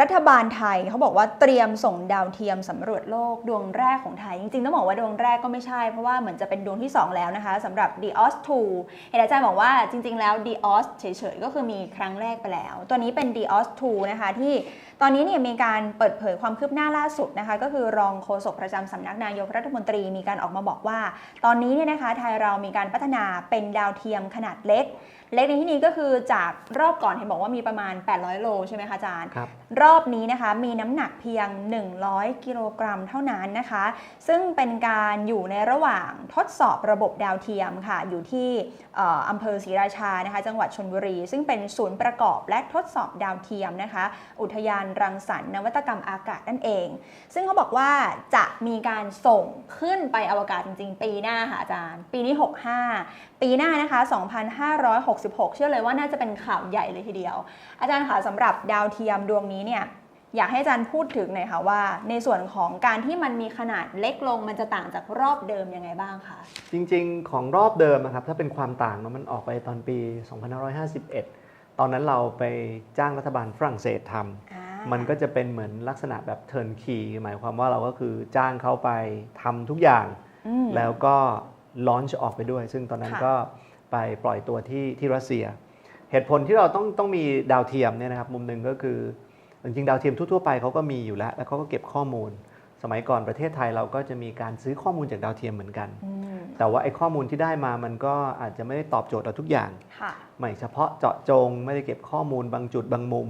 รัฐบาลไทยเขาบอกว่าเตรียมส่งดาวเทียมสำรวจโลกดวงแรกของไทย จริงๆ ต้องบอกว่าดวงแรกก็ไม่ใช่ เพราะว่าเหมือนจะเป็นดวงที่ 2 แล้วนะคะสำหรับ d o s 2เห็นอาจารย์บอกว่าจริง ๆ แล้ว d o s เฉยๆ ก็คือมีครั้งแรกไปแล้ว ตัวนี้เป็น d o s 2นะคะที่ตอนนี้เนี่ยมีการเปิดเผยความคืบหน้าล่าสุดนะคะก็คือรองโฆษกประจำสำนักนายกรัฐมนตรีมีการออกมาบอกว่า ตอนนี้เนี่ยนะคะไทยเรามีการพัฒนาเป็นดาวเทียมขนาดเล็ก เล็กในที่นี้ก็คือจากรอบก่อนเห็นบอกว่ามีประมาณ 800 โลใช่ไหมคะอาจารย์ ครับ รอบนี้นะคะมีน้ำหนักเพียง 100 กิโลกรัมเท่านั้นนะคะ ซึ่งเป็นการอยู่ในระหว่างทดสอบระบบดาวเทียมค่ะ อยู่ที่เอ่ออำเภอศรีราชานะคะ จังหวัดชนบุรี ซึ่งเป็นศูนย์ประกอบและทดสอบดาวเทียมนะคะ อุทยานรังสรรค์นวัตกรรมอากาศนั่นเอง ซึ่งเขาบอกว่าจะมีการส่งขึ้นไปอวกาศจริงๆ ปีหน้าค่ะอาจารย์ ปีนี้ 65 ปีหน้านะคะ 2566 เชื่อเลยว่าน่าจะเป็นข่าวใหญ่เลยทีเดียว อาจารย์คะสำหรับดาวเทียมดวงนี้เนี่ยอยากให้อาจารย์พูดถึงหน่อยค่ะว่า ในส่วนของการที่มันมีขนาดเล็กลงมันจะต่างจากรอบเดิมยังไงบ้างคะจริงๆ ของรอบเดิมนะครับถ้าเป็นความต่างเนอะมันออกไปตอนปี 2551 ตอนนั้นเราไปจ้างรัฐบาลฝรั่งเศสทำอ่ามันก็จะเป็นเหมือนลักษณะแบบเทิร์นคีหมายความว่าเราก็คือจ้างเขาไปทำทุกอย่างอืมแล้วก็ ลอนช์ออกไปด้วย ซึ่งตอนนั้นค่ะก็ไปปล่อยตัวที่ที่รัสเซีย เหตุผลที่เราต้องต้องมีดาวเทียมเนี่ยนะครับมุมหนึ่งก็คือ จริงๆ ดาวเทียมทั่วๆไปเขาก็มีอยู่แล้ว แล้วเขาก็เก็บข้อมูล สมัยก่อนประเทศไทยเราก็จะมีการซื้อข้อมูลจากดาวเทียมเหมือนกันอืมแต่ว่าไอ้ข้อมูลที่ได้มามันก็อาจจะไม่ได้ตอบโจทย์เราทุกอย่างค่ะไม่เฉพาะเจาะจงไม่ได้เก็บข้อมูลบางจุดบางมุม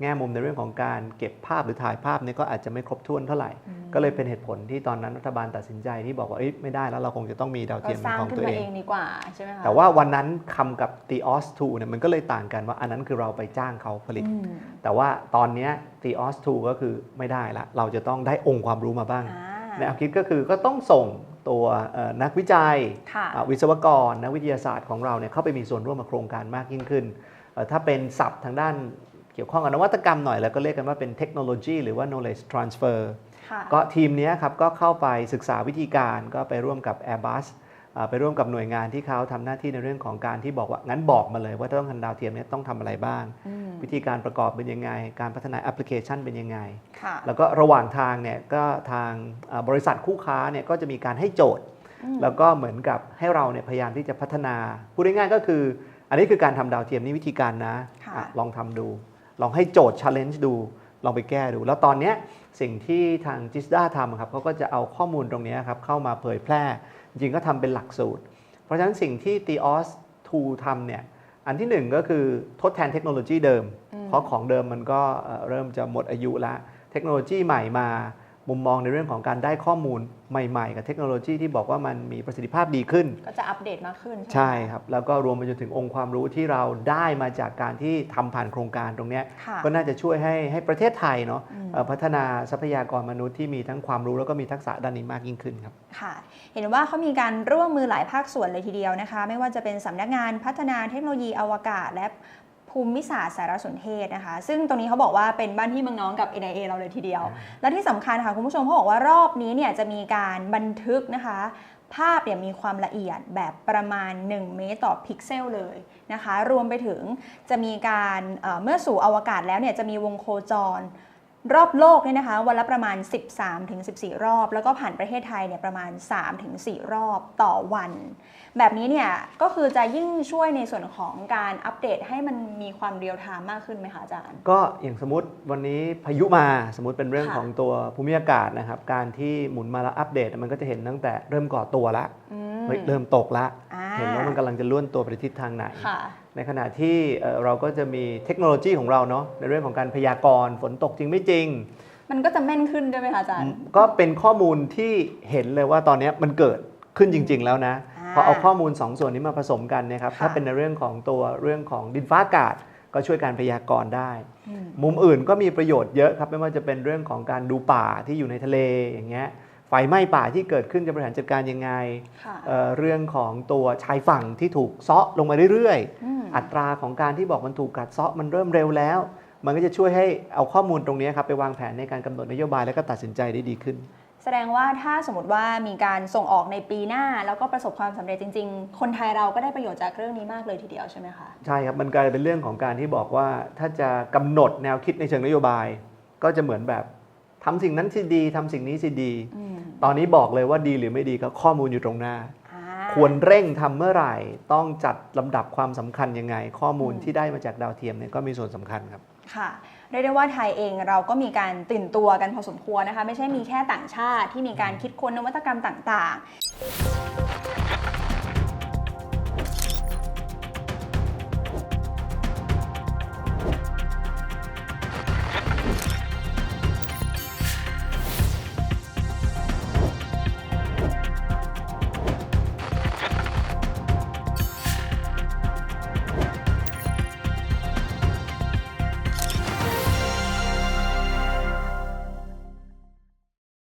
แง่มุมในเรื่องของการเก็บภาพหรือถ่ายภาพเนี่ยก็อาจจะไม่ครบถ้วนเท่าไหร่อืมก็เลยเป็นเหตุผลที่ตอนนั้นรัฐบาลตัดสินใจที่บอกว่าเอ้ยไม่ได้แล้วเราคงจะต้องมีดาวก็เทียมสเป็นร้างของขึ้ตันวมาเอเองงดีกว่าใช่ไหมคะแต่ว่าวันนั้นคำกับ t ีออส2เนี่ยมันก็เลยต่างกันว่าอันนั้นคือเราไปจ้างเขาผลิตอืมแต่ว่าตอนเนี้ทีออส2ก็คือไม่ได้ละเราจะต้องได้องค์ความรู้มาบ้างอ่าแนวคิดก็คือก็ต้องส่งตัวเอ่อนักวิจัยค่ะอะวิศวกร นักวิทยาศาสตร์ของเราเนี่ยเข้าไปมีส่วนร่วมกับโครงการมากยิ่งขึ้นเอ่อถ้าเป็นศัพท์ทางด้าน เกี่ยวข้องกับนวัตกรรมหน่อยแล้วก็เรียกกันว่าเป็นเทคโนโลยีหรือว่า knowledge transfer ค่ะก็ทีมเนี้ยครับก็เข้าไปศึกษาวิธีการก็ไปร่วมกับ Airbus อ่าไปร่วมกับหน่วยงานที่เขาทำหน้าที่ในเรื่องของการที่บอกว่า งั้นบอกมาเลยว่าถ้าต้องทำดาวเทียมเนี้ต้องทำอะไรบ้างอืมวิธีการประกอบเป็นยังไง การพัฒนาแอปพลิเคชันเป็นยังไงค่ะแล้วก็ระหว่างทางเนี่ยก็ทางอ่าบริษัทคู่ค้าเนี่ยก็จะมีการให้โจทย์อืมแล้วก็เหมือนกับให้เราเนี่ยพยายามที่จะพัฒนาพูดง่ายๆก็คือ อันนี้คือการทำดาวเทียมนี่วิธีการนะค่ะอะลองทำดู ลองให้โจทย์ challenge ดู ลองไปแก้ดู แล้วตอนนี้สิ่งที่ทางจิสดาทำครับเขาก็จะเอาข้อมูลตรงนี้ครับเข้ามาเผยแพร่ จริงก็ทำเป็นหลักสูตร เพราะฉะนั้นสิ่งที่ t ีออสทูทำเนี่ยอันที่หนึ่งก็คือทดแทนเทคโนโลยีเดิม เพราะของเดิมมันก็เอ่อเริ่มจะหมดอายุแล้ว เทคโนโลยีใหม่มา มุมมองในเรื่องของการได้ข้อมูลใหม่ ๆ กับเทคโนโลยีที่บอกว่ามันมีประสิทธิภาพดีขึ้น ก็จะอัปเดตมากขึ้น ใช่ไหมใช่ะครับ แล้วก็รวมไปจนถึงองค์ความรู้ที่เราได้มาจากการที่ทำผ่านโครงการตรงเนี้ยค่ะก็น่าจะช่วยให้ให้ประเทศไทยเนาะอืมเอ่อพัฒนาทรัพยากรมนุษย์ที่มีทั้งความรู้แล้วก็มีทักษะด้านนี้มากยิ่งขึ้นครับค่ะ เห็นว่าเขามีการร่วมมือหลายภาคส่วนเลยทีเดียวนะคะ ไม่ว่าจะเป็นสำนักงานพัฒนาเทคโนโลยีอวกาศและ ภูมิศาสตร์สารสนเทศนะคะ ซึ่งตรงนี้เขาบอกว่าเป็นบ้านที่เมืองน้องกับ NIA เราเลยทีเดียว และที่สำคัญค่ะคุณผู้ชมเขาบอกว่ารอบนี้เนี่ยจะมีการบันทึกนะคะ ภาพเนี่ยมีความละเอียดแบบประมาณ 1 เมตรต่อพิกเซลเลยนะคะ รวมไปถึงจะมีการเอ่อเมื่อสู่อวกาศแล้วเนี่ยจะมีวงโคจร รอบโลกเนี่ยนะคะวันละประมาณ 13-14 รอบ แล้วก็ผ่านประเทศไทยเนี่ยประมาณ 3-4 รอบต่อวัน แบบนี้เนี่ยก็คือจะยิ่งช่วยในส่วนของการอัปเดตให้มันมีความเรียลไทม์มากขึ้นไหมคะอาจารย์ ก็อย่างสมมติวันนี้พายุมาสมมติเป็นเรื่องค่ะของตัวภูมิอากาศนะครับ การที่หมุนมาแล้วอัปเดตมันก็จะเห็นตั้งแต่เริ่มก่อตัวละอืเฮ้ยเริ่มตกละอ่า เห็นว่ามันกำลังจะเลื่อนตัวไปทิศทางไหน ค่ะ ในขณะที่เอ่อเราก็จะมีเทคโนโลยีของเราเนาะในเรื่องของการพยากรณ์ฝนตกจริงไม่จริง มันก็จะแม่นขึ้นด้วยไหมคะอาจารย์ ก็เป็นข้อมูลที่เห็นเลยว่าตอนนี้มันเกิดขึ้นจริง ๆ แล้วนะ อ่าพอเอาข้อมูล 2 ส่วนนี้มาผสมกันเนยครับค่ะ ถ้าเป็นในเรื่องของตัวเรื่องของดินฟ้าอากาศ ก็ช่วยการพยากรณ์ได้ อืม มุมอื่นก็มีประโยชน์เยอะครับ ไม่ว่าจะเป็นเรื่องของการดูป่าที่อยู่ในทะเลอย่างเงี้ย ไฟไหม้ป่าที่เกิดขึ้นจะบริหารจัดการยังไงค่ะเอ่อเรื่องของตัวชายฝั่งที่ถูกเซาะลงมาเรื่อยๆอืมอัตราของการที่บอกมันถูกกัดเซาะมันเริ่มเร็วแล้ว มันก็จะช่วยให้เอาข้อมูลตรงนี้ครับไปวางแผนในการกำหนดนโยบายและก็ตัดสินใจได้ดีขึ้น แสดงว่าถ้าสมมติว่ามีการส่งออกในปีหน้า แล้วก็ประสบความสำเร็จจริง ๆ คนไทยเราก็ได้ประโยชน์จากเรื่องนี้มากเลยทีเดียวใช่ไหมคะใช่ครับมันกลายเป็นเรื่องของการที่บอกว่าถ้าจะกำหนดแนวคิดในเชิงนโยบาย ก็จะเหมือนแบบ ทำสิ่งนั้นสิดีทำสิ่งนี้สิดีอืมตอนนี้บอกเลยว่าดีหรือไม่ดีก็ข้อมูลอยู่ตรงหน้าอ่าควรเร่งทำเมื่อไหร่ ต้องจัดลำดับความสำคัญยังไง ข้อมูลอืมที่ได้มาจากดาวเทียมเนี่ยก็มีส่วนสำคัญครับค่ะเรียกได้ว่าไทยเองเราก็มีการตื่นตัวกันพอสมควรนะคะ ไม่ใช่มีแค่ต่างชาติที่มีการคิดค้นนวัตกรรมต่าง ๆ